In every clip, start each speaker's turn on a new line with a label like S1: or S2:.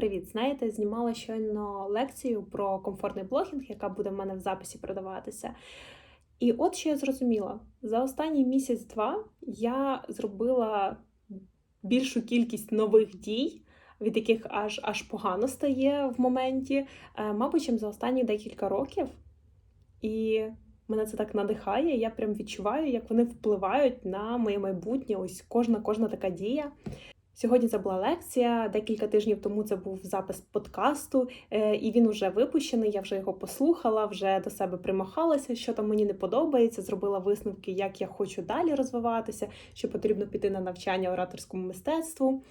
S1: Привіт! Знаєте, знімала щойно лекцію про комфортний блогінг, яка буде в мене в записі продаватися. І от що я зрозуміла: за останній місяць-два я зробила більшу кількість нових дій, від яких аж аж погано стає в моменті, е, мабуть, чим за останні декілька років. І мене це так надихає. Я прям відчуваю, як вони впливають на моє майбутнє. Ось кожна кожна така дія. Сьогодні це була лекція. Декілька тижнів тому це був запис подкасту, е, і він вже випущений. Я вже його послухала, вже до себе примахалася, що там мені не подобається. Зробила висновки, як я хочу далі розвиватися, що потрібно піти на навчання ораторському мистецтву.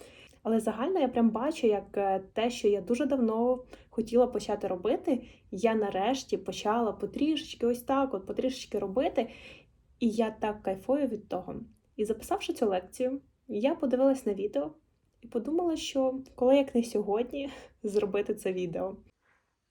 S1: Але загально я прям бачу, як е, те, що я дуже давно хотіла почати робити, я нарешті почала потрішечки, ось так, от потрішечки робити. І я так кайфую від того. І записавши цю лекцію, я подивилась на відео і подумала, що коли як не сьогодні зробити це відео.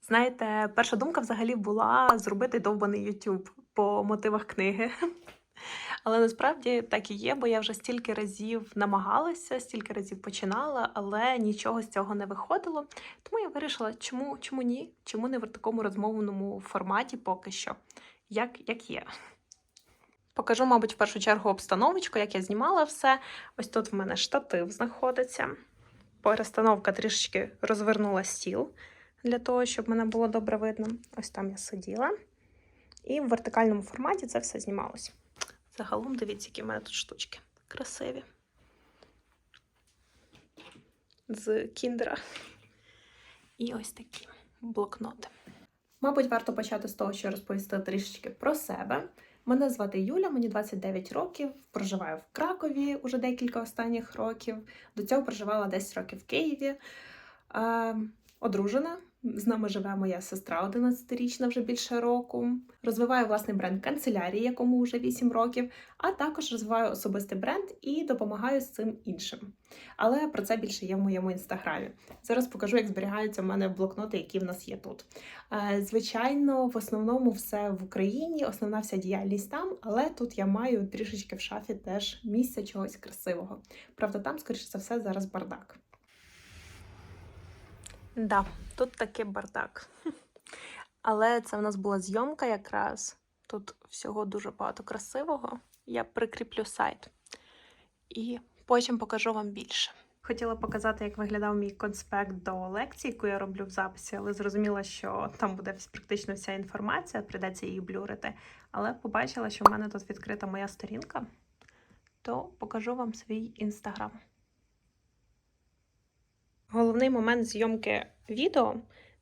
S1: Знаєте, перша думка взагалі була зробити довбаний YouTube по мотивах книги. Але насправді так і є, бо я вже стільки разів намагалася, стільки разів починала, але нічого з цього не виходило. Тому я вирішила, чому, чому ні? Чому не в такому розмовному форматі поки що, як, як є. Покажу, мабуть, в першу чергу обстановочку, як я знімала все. Ось тут в мене штатив знаходиться. Перестановка трішечки розвернула стіл для того, щоб мене було добре видно. Ось там я сиділа. І в вертикальному форматі це все знімалось. Загалом, дивіться, які в мене тут штучки. Красиві. З кіндера. І ось такі блокноти. Мабуть, варто почати з того, що розповісти трішечки про себе. Мене звати Юля, мені 29 років, проживаю в Кракові уже декілька останніх років. До цього проживала 10 років в Києві. Е, одружена. З нами живе моя сестра 11-річна вже більше року. Розвиваю власний бренд канцелярії, якому вже 8 років, а також розвиваю особистий бренд і допомагаю з цим іншим. Але про це більше є в моєму інстаграмі. Зараз покажу, як зберігаються в мене блокноти, які в нас є тут. Е, Звичайно, в основному все в Україні, основна вся діяльність там, але тут я маю трішечки в шафі теж місця чогось красивого. Правда, там, скоріше за все, зараз бардак. Да, тут таки бардак. Але це в нас була зйомка якраз. Тут всього дуже багато красивого. Я прикріплю сайт. І потім покажу вам більше. Хотіла показати, як виглядав мій конспект до лекції, яку я роблю в записі, але зрозуміла, що там буде практично вся інформація, прийдеться її блюрити. Але побачила, що в мене тут відкрита моя сторінка, то покажу вам свій інстаграм. Головний момент зйомки відео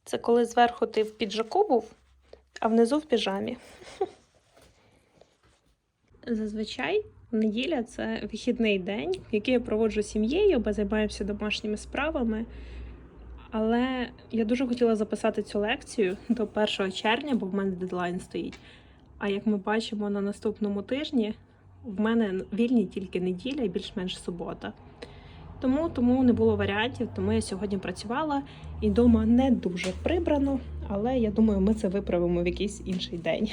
S1: це коли зверху ти в піджаку був, а внизу в піжамі. Зазвичай неділя це вихідний день, який я проводжу сім'єю, бо займаюся домашніми справами. Але я дуже хотіла записати цю лекцію до 1 червня, бо в мене дедлайн стоїть. А як ми бачимо на наступному тижні, в мене вільні тільки неділя і більш-менш субота. Тому тому не було варіантів, тому я сьогодні працювала і вдома не дуже прибрано, але я думаю, ми це виправимо в якийсь інший день.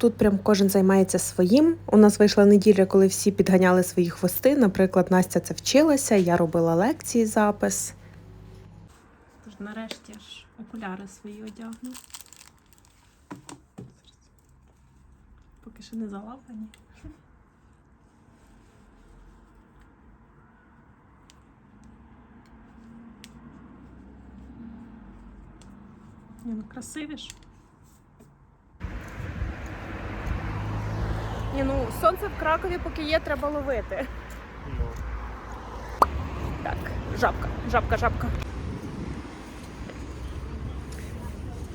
S1: Тут прям кожен займається своїм. У нас вийшла неділя, коли всі підганяли свої хвости. Наприклад, Настя це вчилася, я робила лекції, запис. Тож нарешті ж окуляри свої одягну. Поки що не залапані. Ні, ну красиві ж. Ні, ну сонце в Кракові поки є, треба ловити. Так, жабка, жабка, жабка.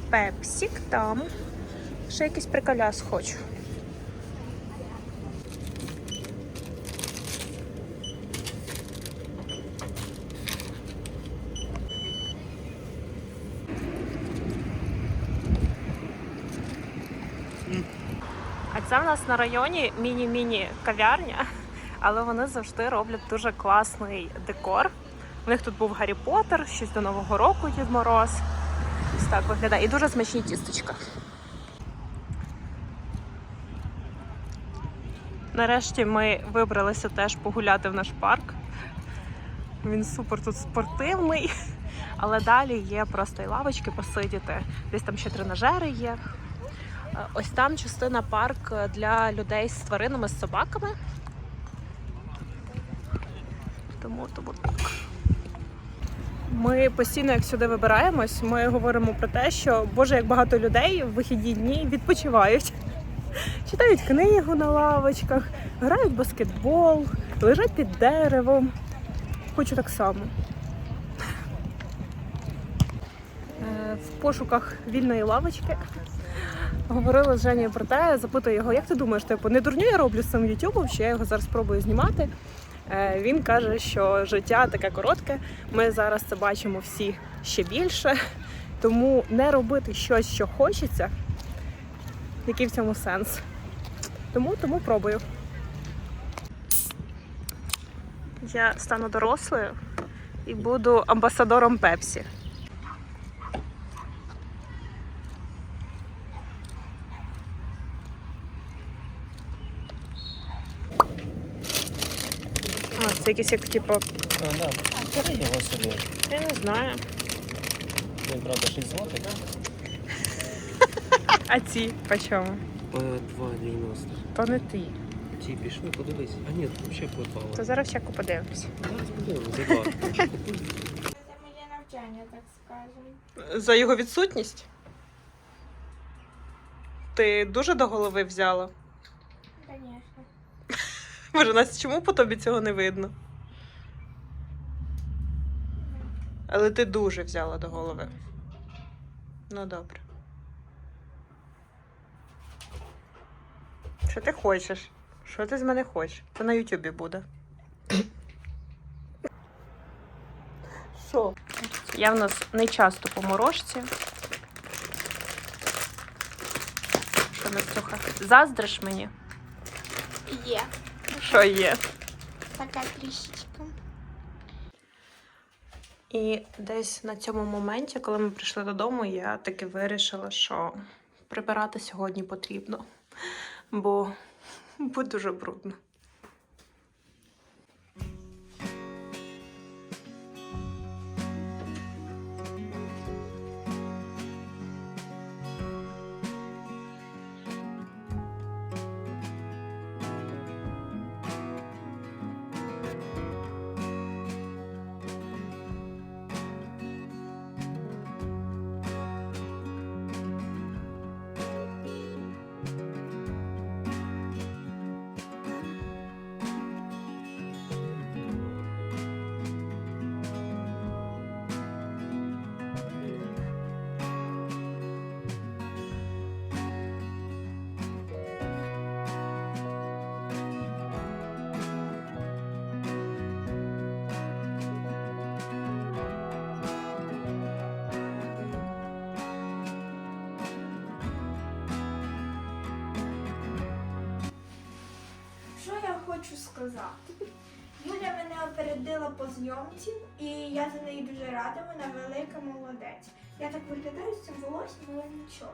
S1: Пепсик там. Ще якийсь приколяс хочу. А це в нас на районі міні-міні кав'ярня, але вони завжди роблять дуже класний декор. У них тут був Гаррі Поттер, щось до Нового року Дід Мороз. Ось так виглядає. І дуже смачні тісточка. Нарешті ми вибралися теж погуляти в наш парк. Він супер тут спортивний, але далі є просто і лавочки посидіти. Десь там ще тренажери є. Е, Ось там частина парк для людей з тваринами, з собаками. Тому, тому так. Ми постійно, як сюди вибираємось, ми говоримо про те, що Боже, як багато людей в вихідні дні відпочивають. Читають книгу на лавочках, грають в баскетбол, лежать під деревом. Хочу так само. Е, В пошуках вільної лавочки говорила з Женєю про те, запитую його, як ти думаєш, типу, не дурню я роблю з цим ютубом, що я його зараз спробую знімати. Е, Він каже, що життя таке коротке. Ми зараз це бачимо всі ще більше. Тому не робити щось, що хочеться, який в цьому сенс. Тому, тому пробую. Я стану дорослою і буду амбасадором Пепсі. А, це якийсь як типу,
S2: да. Бери його собі.
S1: я не знаю.
S2: Він, правда, 6 злотих.
S1: А ці по чому?
S2: По 2,90.
S1: То не ти.
S2: Ті пішли, подивись. А ні, тут взагалі пропало.
S1: То зараз чеку подивимось.
S2: Зараз подивимось, за два.
S3: Це моє навчання, так скажемо.
S1: За його відсутність? Ти дуже до голови взяла? Боже, Настя, чому по тобі цього не видно? Але ти дуже взяла до голови. Ну добре. Що ти хочеш? Що ти з мене хочеш? Це на Ютубі буде. Що? Я в нас не часто по морожці. Що Настюха? Заздриш мені?
S3: Є.
S1: Що є?
S3: Така трішечка.
S1: І десь на цьому моменті, коли ми прийшли додому, я таки вирішила, що прибирати сьогодні потрібно, бо, бо дуже брудно.
S3: Хочу сказати? Юля мене опередила по зйомці, і я за неї дуже рада, вона велика молодець. Я так виглядаю з цим волоссям, але нічого.